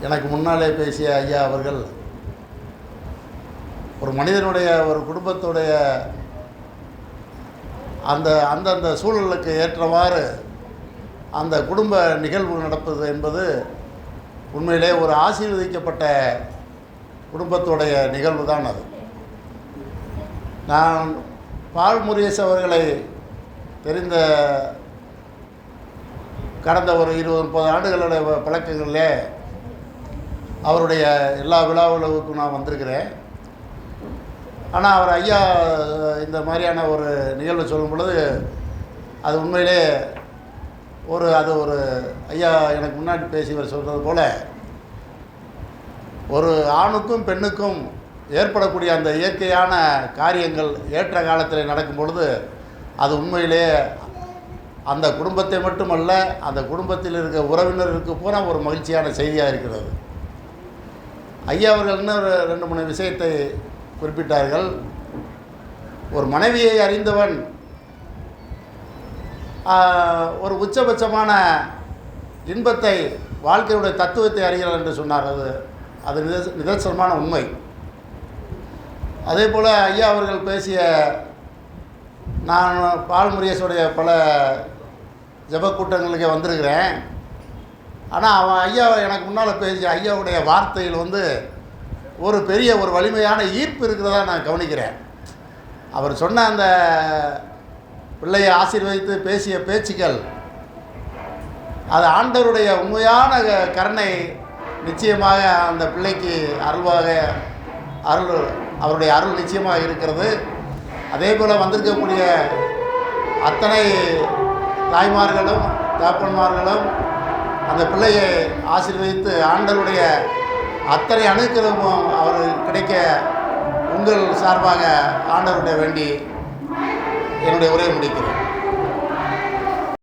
எனக்கு முன்னாலே பேசிய ஐயா அவர்கள் ஒரு மனிதனுடைய ஒரு குடும்பத்துடைய அந்த அந்தந்த சூழலுக்கு ஏற்றவாறு அந்த குடும்ப நிகழ்வு நடப்பது என்பது உண்மையிலே ஒரு ஆசீர்வதிக்கப்பட்ட குடும்பத்துடைய நிகழ்வு தான் அது. நான் பால் முருகேஷ் அவர்களை தெரிந்த கடந்த ஒரு இருபது முப்பது ஆண்டுகளுடைய பழக்கங்களிலே அவருடைய எல்லா விழாவுகளுக்கும் நான் வந்திருக்கிறேன். ஆனால் அவர் ஐயா இந்த மாதிரியான ஒரு நிகழ்வு சொல்லும் பொழுது அது உண்மையிலே ஒரு அது ஒரு ஐயா எனக்கு முன்னாடி பேசியவர் சொல்கிறது போல் ஒரு ஆணுக்கும் பெண்ணுக்கும் ஏற்படக்கூடிய அந்த இயற்கையான காரியங்கள் ஏற்ற காலத்தில் நடக்கும் பொழுது அது உண்மையிலே அந்த குடும்பத்தை மட்டுமல்ல அந்த குடும்பத்தில் இருக்க உறவினருக்கு பூரா ஒரு மகிழ்ச்சியான செய்தியாக இருக்கிறது. ஐயா அவர்கள் இன்னொரு ரெண்டு மூணு விஷயத்தை குறிப்பிட்டார்கள்? ஒரு மனைவியை அறிந்தவன் ஒரு உச்சபட்சமான இன்பத்தை வாழ்க்கையுடைய தத்துவத்தை அறிகிறார் என்று சொன்னார். அது அது நிதர்ச நிதர்சனமான உண்மை. அதே போல் ஐயா அவர்கள் பேசிய நான் பால் பல ஜபக்கூட்டங்களுக்கு வந்திருக்கிறேன். ஆனால் அவன் ஐயா எனக்கு முன்னால் பேசிய ஐயாவுடைய வார்த்தையில் வந்து ஒரு பெரிய ஒரு வலிமையான ஈர்ப்பு இருக்கிறதா நான் கவனிக்கிறேன். அவர் சொன்ன அந்த பிள்ளையை ஆசீர்வதித்து பேசிய பேச்சுக்கள் அது ஆண்டவருடைய உண்மையான க- கருணை நிச்சயமாக அந்த பிள்ளைக்கு அருள்வாக அருள் அவருடைய அருள் நிச்சயமாக இருக்கிறது. அதே போல் வந்திருக்கக்கூடிய அத்தனை தாய்மார்களும் தாப்பன்மார்களும் அந்த பிள்ளையை ஆசீர்வதித்து ஆண்டவருடைய அத்தனை அணுக்கிறமும் அவர் கிடைக்க உங்கள் சார்பாக ஆண்டவருடைய வேண்டி என்னுடைய உரையை முடிக்கிறேன்.